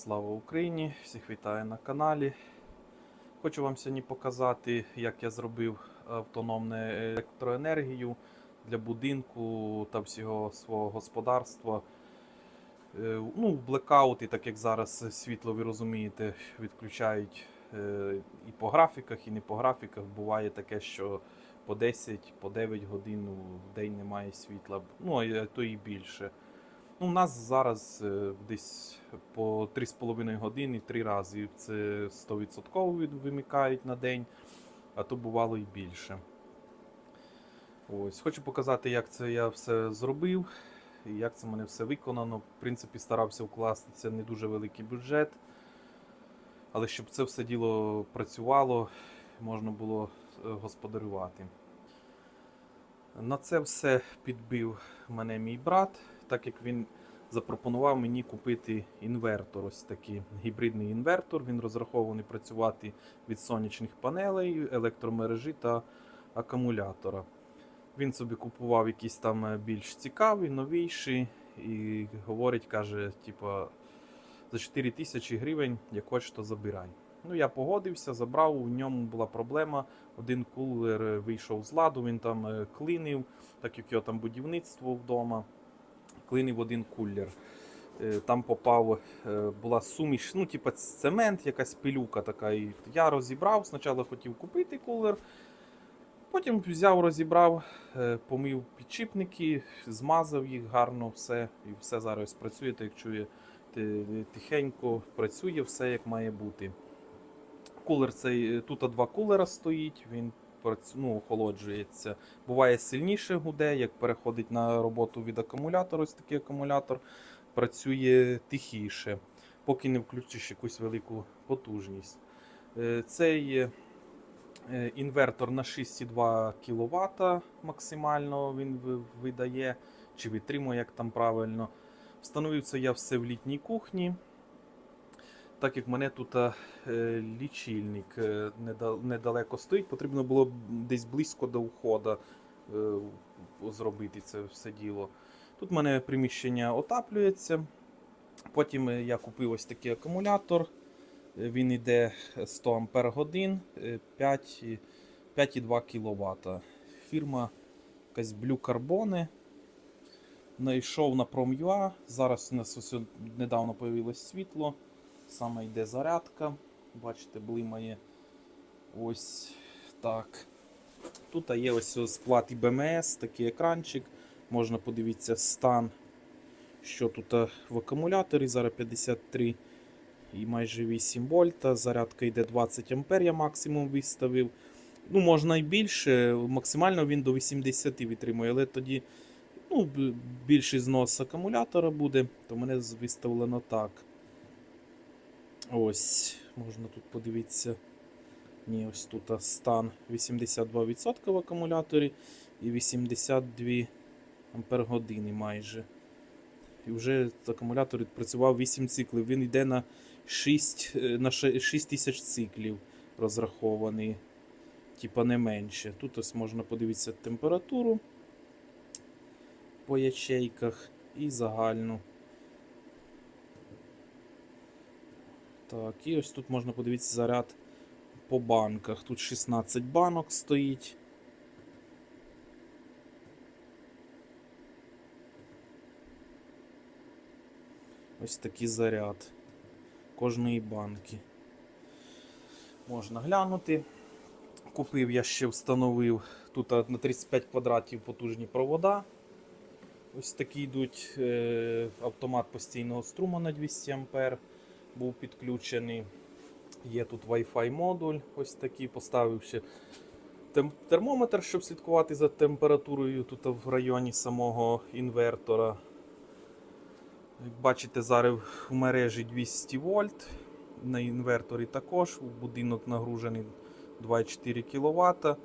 Слава Україні! Всіх вітаю на каналі. Хочу вам сьогодні показати, як я зробив автономну електроенергію для будинку та всього свого господарства. Е, Ну, блекаути, так як зараз світло, ви розумієте, відключають е, і по графіках, і не по графіках. Буває таке, що по 10, по 9 годин в день немає світла, ну а то і більше. Ну, у нас зараз е, десь по 3,5 години три рази. Це 100% вимикають на день, а то бувало і більше. Ось, хочу показати, як це я все зробив, і як це мене все виконано. В принципі, старався вкласти це не дуже великий бюджет. Але щоб це все діло працювало, можна було е, господарювати. На це все підбив мене мій брат, так як він запропонував мені купити інвертор. Ось такий гібридний інвертор. Він розрахований працювати від сонячних панелей, електромережі та акумулятора. Він собі купував якісь там е, більш цікаві, новіші, і говорить, каже, типа, за 4 тисячі гривень, як хочеш, то забирай. Ну, я погодився, забрав, у ньому була проблема. Один кулер е, вийшов з ладу, він там е, клинив, так як його там будівництво вдома. Клинив один кулер. Е, Там попав, е, була суміш, ну, типа цемент, якась пилюка така. І я розібрав, спочатку хотів купити кулер, потім взяв, розібрав, е, помив підшипники, змазав їх гарно, все, і все зараз працює, так як чує тихенько, працює все як має бути. Кулер цей, тут два кулера стоїть, він ну, охолоджується. Буває сильніше гуде, як переходить на роботу від акумулятора, ось такий акумулятор, працює тихіше, поки не включиш якусь велику потужність. Е, Цей е, інвертор на 6,2 кВт максимально він видає, чи витримує, як там правильно. Встановив це я все в літній кухні. Так як в мене тут е, лічильник е, недалеко стоїть, потрібно було десь близько до входу е, зробити це все діло. Тут в мене приміщення отаплюється. Потім я купив ось такий акумулятор. Він йде 100 Ампер годин, е, 5 і- 5,2 кВт. Фірма якась Blue Carbone. Найшов на Prom.ua. Зараз у нас ось недавно появилось світло. Саме йде зарядка. Бачите, блимає. Ось так. Тут є ось сплат БМС, такий екранчик. Можна подивитися стан, що тут е, в акумуляторі. Зараз 53 і майже 8 вольта. Зарядка йде 20 ампер, я максимум виставив. Ну, можна і більше. Максимально він до 80 витримує, але тоді ну, більший знос акумулятора буде, то мене виставлено так. Ось, можна тут подивитися. Ні, ось тут стан 82% в акумуляторі і 82 ампер майже. І вже акумулятор відпрацював 8 циклів. Він йде на 6, е, на 6 тисяч циклів розрахований. Типа не менше. Тут ось можна подивитися температуру по ячейках і загальну. Так, і ось тут можна подивитися заряд по банках. Тут 16 банок стоїть. Ось такий заряд кожної банки. Можна глянути. Купив я ще встановив тут на 35 квадратів потужні провода. Ось такі йдуть е, автомат постійного струму на 200 А був підключений. Є тут Wi-Fi модуль, ось такий. Поставив ще термометр, щоб слідкувати за температурою тут в районі самого інвертора. Як бачите, зараз в мережі 200 вольт. На інверторі також. Будинок нагружений 2,4 кВт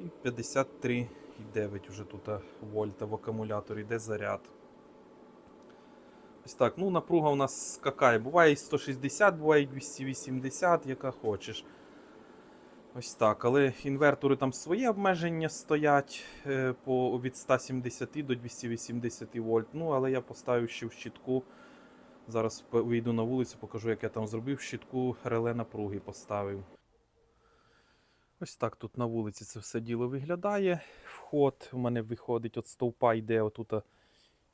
і 53,9 вже тут вольта в акумуляторі, йде заряд. Ось так, ну напруга у нас скакає. Буває і 160, буває і 280, яка хочеш. Ось так. Але інвертори там свої обмеження стоять е, по, від 170 до 280 вольт. Ну, але я поставив ще в щитку Зараз вийду на вулицю, покажу, як я там зробив В щитку реле напруги поставив. Ось так тут на вулиці це все діло виглядає. Вход у мене виходить від стовпа, йде отут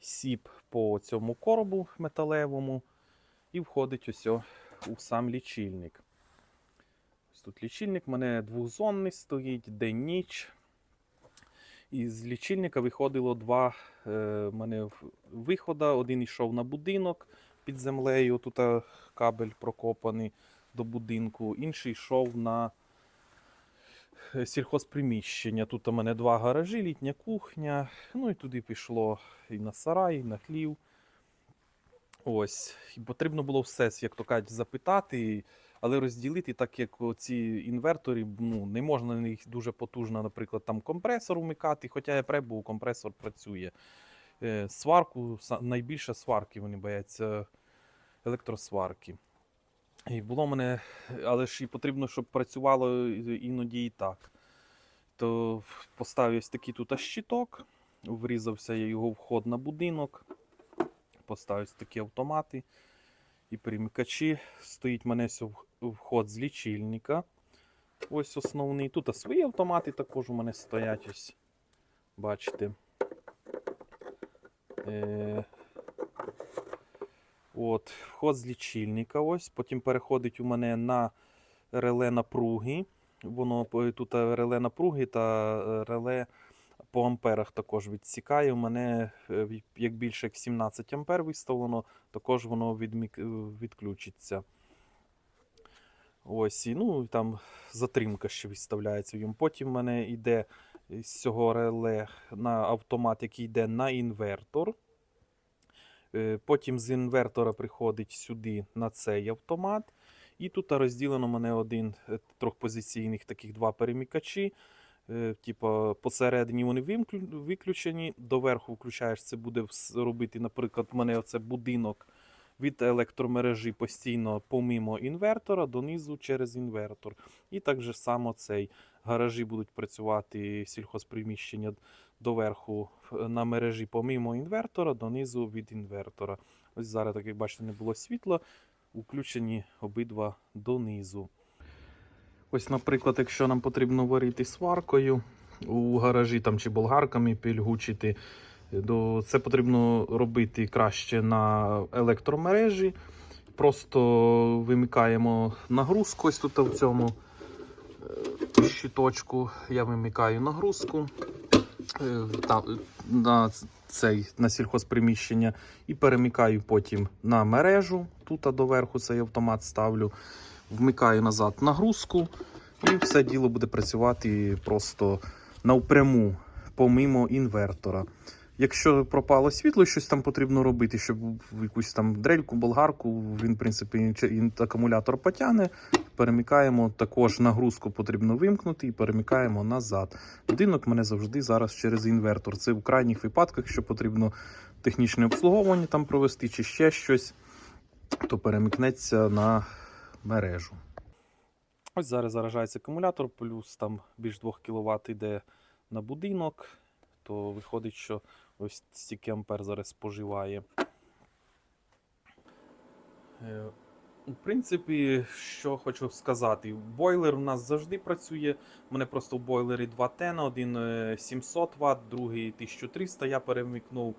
сіп по цьому коробу металевому. І входить ось у сам лічильник. Ось тут лічильник у мене двохзонний стоїть, день-ніч. І з лічильника виходило два е, мене виходи. Один йшов на будинок під землею, тут е, кабель прокопаний до будинку, інший йшов на сільхозприміщення. Тут у мене два гаражі, літня кухня. Ну і туди пішло і на сарай, і на хлів. Ось. І потрібно було все, як то кажуть, запитати, але розділити, так як ці інвертори, ну, не можна на них дуже потужно, наприклад, там компресор вмикати, хоча я пребу, компресор працює. Е, Сварку, найбільше сварки вони бояться електросварки. І було мене, але ж і потрібно, щоб працювало іноді і так. То поставив ось такий тут щиток, врізався я його вход на будинок, поставив такі автомати і перемикачі. Стоїть мене вход з лічильника. Ось основний. Тут свої автомати також у мене стоять. Ось. Бачите. Е, От, вход з лічильника. Ось. Потім переходить у мене на реле напруги. Воно тут е, реле напруги та е, реле по амперах також відсікає. У мене е, як більше як 17 ампер виставлено, також воно відмік... відключиться. Ось, і, ну, там затримка ще виставляється в ньому. Потім в мене йде з цього реле на автомат, який йде на інвертор. Е, Потім з інвертора приходить сюди на цей автомат. І тут розділено мене один е, трьохпозиційних таких два перемикачі. Е, Типа посередині вони виключені, доверху включаєш, це буде робити, наприклад, в мене оце будинок від електромережі постійно помимо інвертора донизу через інвертор. І так же само цей гаражі будуть працювати сільхозприміщення доверху е, на мережі помимо інвертора, донизу від інвертора. Ось зараз, так як бачите, не було світла, включені обидва донизу. Ось, наприклад, якщо нам потрібно варити сваркою у гаражі там, чи болгарками пільгучити, то це потрібно робити краще на електромережі. Просто вимикаємо нагрузку ось тут в цьому е, щиточку. Я вимикаю нагрузку е, на цей на сільхозприміщення і перемикаю потім на мережу. Тут доверху цей автомат ставлю, вмикаю назад нагрузку, і все діло буде працювати просто навпряму, помимо інвертора. Якщо пропало світло, щось там потрібно робити, щоб якусь там дрельку, болгарку, він, в принципі, акумулятор потягне. Перемикаємо також нагрузку потрібно вимкнути і перемикаємо назад. Будинок мене завжди зараз через інвертор. Це в крайніх випадках, якщо потрібно технічне обслуговування там провести чи ще щось, то перемикнеться на мережу. Ось зараз заражається акумулятор, плюс там більш 2 кВт йде на будинок, то виходить, що ось стільки ампер зараз споживає. Е, В принципі, що хочу сказати, бойлер у нас завжди працює. У мене просто в бойлері 2 тена, один е, 700 Вт, другий 1300. Я перемикнув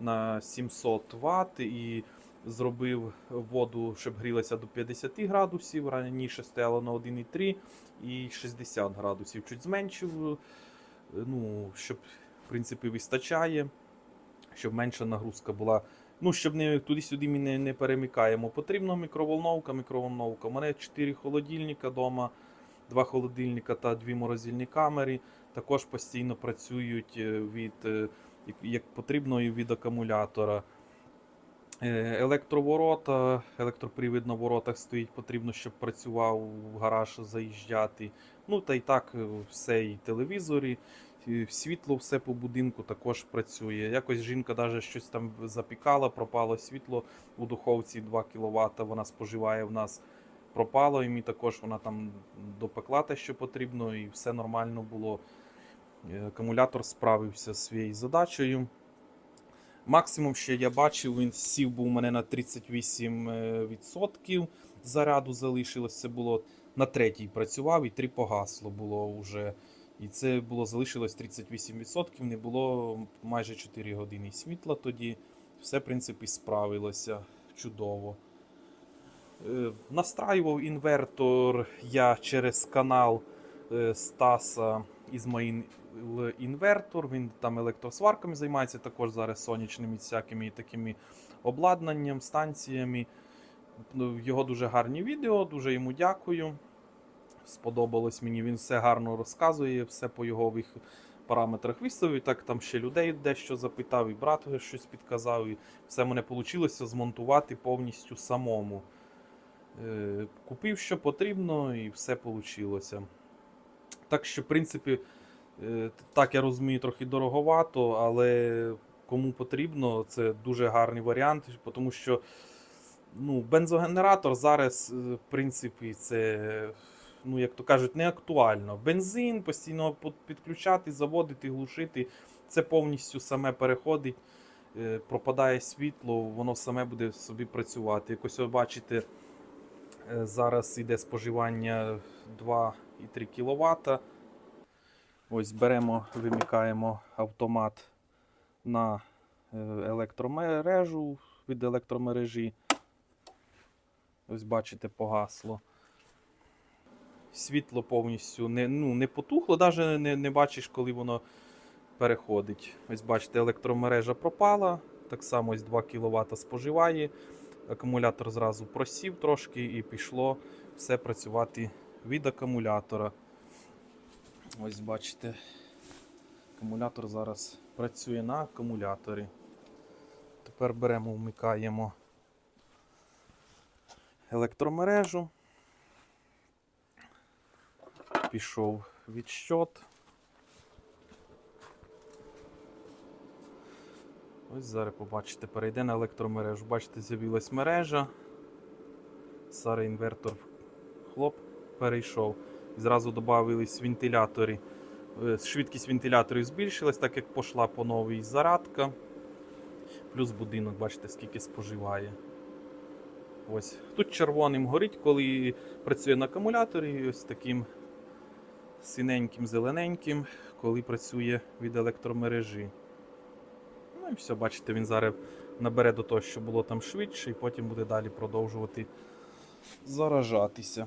на 700 Вт і зробив воду, щоб грілася до 50 градусів. Раніше стояло на 1,3 і 60 градусів. Чуть зменшив, е, ну, щоб принципі вистачає, щоб менша нагрузка була. Ну, щоб не туди-сюди ми не, не перемикаємо. Потрібна мікроволновка, мікроволновка. У мене 4 холодильника вдома, 2 холодильника та 2 морозильні камери. Також постійно працюють е, від, е, як- потрібно, і від акумулятора. Е, Електроворота, електропривід на воротах стоїть, потрібно, щоб працював в гараж заїжджати. Ну та й так все, і телевізори, і світло все по будинку також працює. Якось жінка навіть щось там запікала, пропало світло у духовці 2 кВт, вона споживає в нас. Пропало, і мені також вона там допекла те, що потрібно, і все нормально було. Е, Акумулятор справився зі своєю задачею. Максимум, що я бачив, він сів був у мене на 38% заряду залишилось. Це було на третій працював і три погасло було вже. І це було залишилось 38%, не було майже 4 години світла тоді. Все, в принципі, справилося чудово. Е, Настраював інвертор я через канал е, Стаса Ізмаїн інвертор. Він там електросварками займається, також зараз сонячними всякими такими обладнанням, станціями. Ну, Його дуже гарні відео, дуже йому дякую. Сподобалось мені, він все гарно розказує, все по його параметрах виставив. Так там ще людей дещо запитав, і брат щось підказав. І все мене вийшло змонтувати повністю самому. Е, Купив, що потрібно, і все вийшло. Так що, в принципі, е, так я розумію, трохи дороговато, але кому потрібно, це дуже гарний варіант, тому що ну, бензогенератор зараз, е, в принципі, це, ну, як то кажуть, не актуально. Бензин постійно підключати, заводити, глушити, це повністю саме переходить, е, пропадає світло, воно саме буде собі працювати. Якось ви бачите, е, зараз йде споживання 2,3 кВт. Ось беремо, вимикаємо автомат на е, електромережу від електромережі. Ось бачите, погасло. Світло повністю не, ну, не потухло, навіть не, не бачиш, коли воно переходить. Ось бачите, електромережа пропала. Так само ось 2 кВт споживає. Акумулятор зразу просів трошки і пішло все працювати від акумулятора. Ось бачите, акумулятор зараз працює на акумуляторі. Тепер беремо, вмикаємо електромережу. Пішов відщот. Ось зараз побачите, перейде на електромережу. Бачите, з'явилась мережа. Зараз інвертор хлоп перейшов. І Зразу додавились вентилятори. Е, Швидкість вентиляторів збільшилась, так як пішла по новій зарядка. Плюс будинок, бачите, скільки споживає. Ось. Тут червоним горить, коли працює на акумуляторі, ось таким синеньким, зелененьким, коли працює від електромережі. Ну і все, бачите, він зараз набере до того, що було там швидше, і потім буде далі продовжувати заражатися.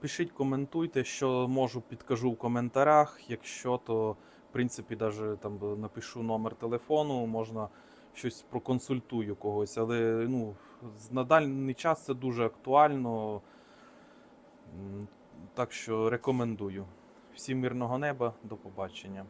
Пишіть, коментуйте, що можу, підкажу в коментарях. Якщо, то в принципі навіть там напишу номер телефону, можна щось проконсультую когось. Але ну, на даний час це дуже актуально. Так що рекомендую. Всім мирного неба, до побачення.